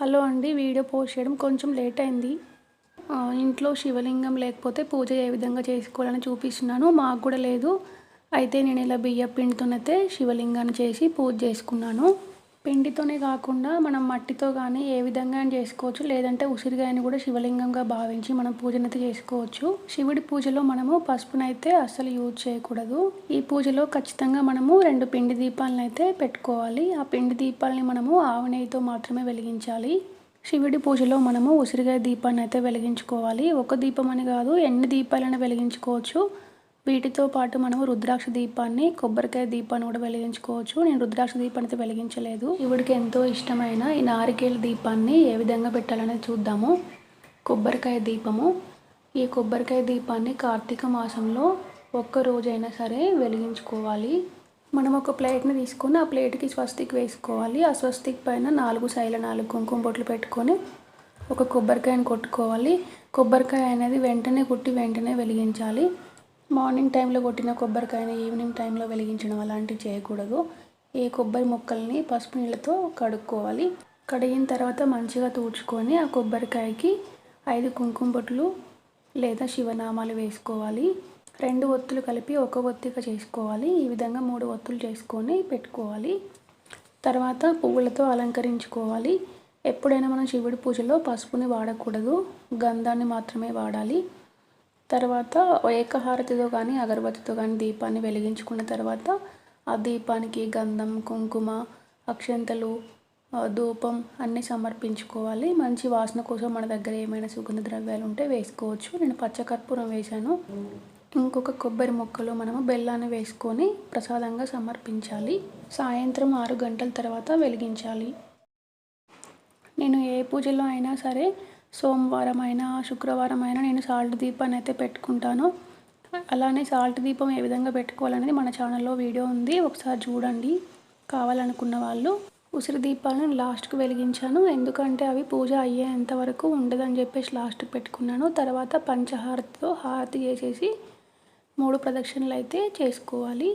Hello అండి video post చేయడం కొంచెం లేట్ అయింది. ఇంట్లో శివలింగం లేకపోతే పూజ ఏ విధంగా చేసుకోవాలని చూపిస్తున్నాను. మాకు కూడా లేదు. అయితే నేను ఇలా బియ్య పిండితోనైతే శివలింగాన్ని చేసి పూజ చేసుకున్నాను. పిండితోనే కాకుండా మనం మట్టితో కానీ ఏ విధంగా అని చేసుకోవచ్చు. లేదంటే ఉసిరిగాయని కూడా శివలింగంగా భావించి మనం పూజనైతే చేసుకోవచ్చు. శివుడి పూజలో మనము పసుపునైతే అస్సలు యూజ్ చేయకూడదు. ఈ పూజలో ఖచ్చితంగా మనము రెండు పిండి దీపాలను అయితే పెట్టుకోవాలి. ఆ పిండి దీపాలని మనము ఆవు నెయ్యితో మాత్రమే వెలిగించాలి. శివుడి పూజలో మనము ఉసిరికాయ దీపాన్ని అయితే వెలిగించుకోవాలి. ఒక దీపం అని కాదు ఎన్ని దీపాలను వెలిగించుకోవచ్చు. వీటితో పాటు మనము రుద్రాక్ష దీపాన్ని కొబ్బరికాయ దీపాన్ని కూడా వెలిగించుకోవచ్చు. నేను రుద్రాక్ష దీపాన్ని అయితే వెలిగించలేదు. ఇవిడికి ఎంతో ఇష్టమైన ఈ నారికేల దీపాన్ని ఏ విధంగా పెట్టాలనేది చూద్దాము. కొబ్బరికాయ దీపము. ఈ కొబ్బరికాయ దీపాన్ని కార్తీక మాసంలో ఒక్క రోజైనా సరే వెలిగించుకోవాలి. మనం ఒక ప్లేట్ని తీసుకొని ఆ ప్లేట్కి స్వస్తిక్ వేసుకోవాలి. ఆ స్వస్తిక్ పైన నాలుగు సైల నాలుగు కుంకుమ బొట్లు పెట్టుకొని ఒక కొబ్బరికాయని కొట్టుకోవాలి. కొబ్బరికాయ అనేది వెంటనే కుట్టి వెంటనే వెలిగించాలి. మార్నింగ్ టైంలో కొట్టిన కొబ్బరికాయని ఈవినింగ్ టైంలో వెలిగించడం అలాంటివి చేయకూడదు. ఈ కొబ్బరి ముక్కల్ని పసుపు నీళ్ళతో కడుక్కోవాలి. కడిగిన తర్వాత మంచిగా తూడ్చుకొని ఆ కొబ్బరికాయకి ఐదు కుంకుమ బొట్లు లేదా శివనామాలు వేసుకోవాలి. రెండు ఒత్తులు కలిపి ఒక ఒత్తిగా చేసుకోవాలి. ఈ విధంగా మూడు ఒత్తులు చేసుకొని పెట్టుకోవాలి. తర్వాత పువ్వులతో అలంకరించుకోవాలి. ఎప్పుడైనా మనం శివుడి పూజలో పసుపుని వాడకూడదు. గంధాన్ని మాత్రమే వాడాలి. తర్వాత ఏకహారతితో కానీ అగరబత్తితో కానీ దీపాన్ని వెలిగించుకున్న తర్వాత ఆ దీపానికి గంధం కుంకుమ అక్షంతలు ధూపం అన్నీ సమర్పించుకోవాలి. మంచి వాసన కోసం మన దగ్గర ఏమైనా సుగంధ ద్రవ్యాలు ఉంటే వేసుకోవచ్చు. నేను పచ్చకర్పూరం వేశాను. ఇంకొక కొబ్బరి ముక్కలు మనము బెల్లాన్ని వేసుకొని ప్రసాదంగా సమర్పించాలి. సాయంత్రం ఆరు గంటల తర్వాత వెలిగించాలి. నేను ఏ పూజలో అయినా సరే సోమవారం అయినా శుక్రవారం అయినా నేను సాల్ట్ దీపాన్ని అయితే పెట్టుకుంటాను. అలానే సాల్ట్ దీపం ఏ విధంగా పెట్టుకోవాలనేది మన ఛానల్లో వీడియో ఉంది. ఒకసారి చూడండి. కావాలనుకున్న వాళ్ళు ఉసిరి దీపాలను లాస్ట్కి వెలిగించాను. ఎందుకంటే అవి పూజ అయ్యేంత వరకు ఉండదని చెప్పేసి లాస్ట్కి పెట్టుకున్నాను. తర్వాత పంచహారతితో హారతి చేసేసి మూడు ప్రదక్షిణలు అయితే చేసుకోవాలి.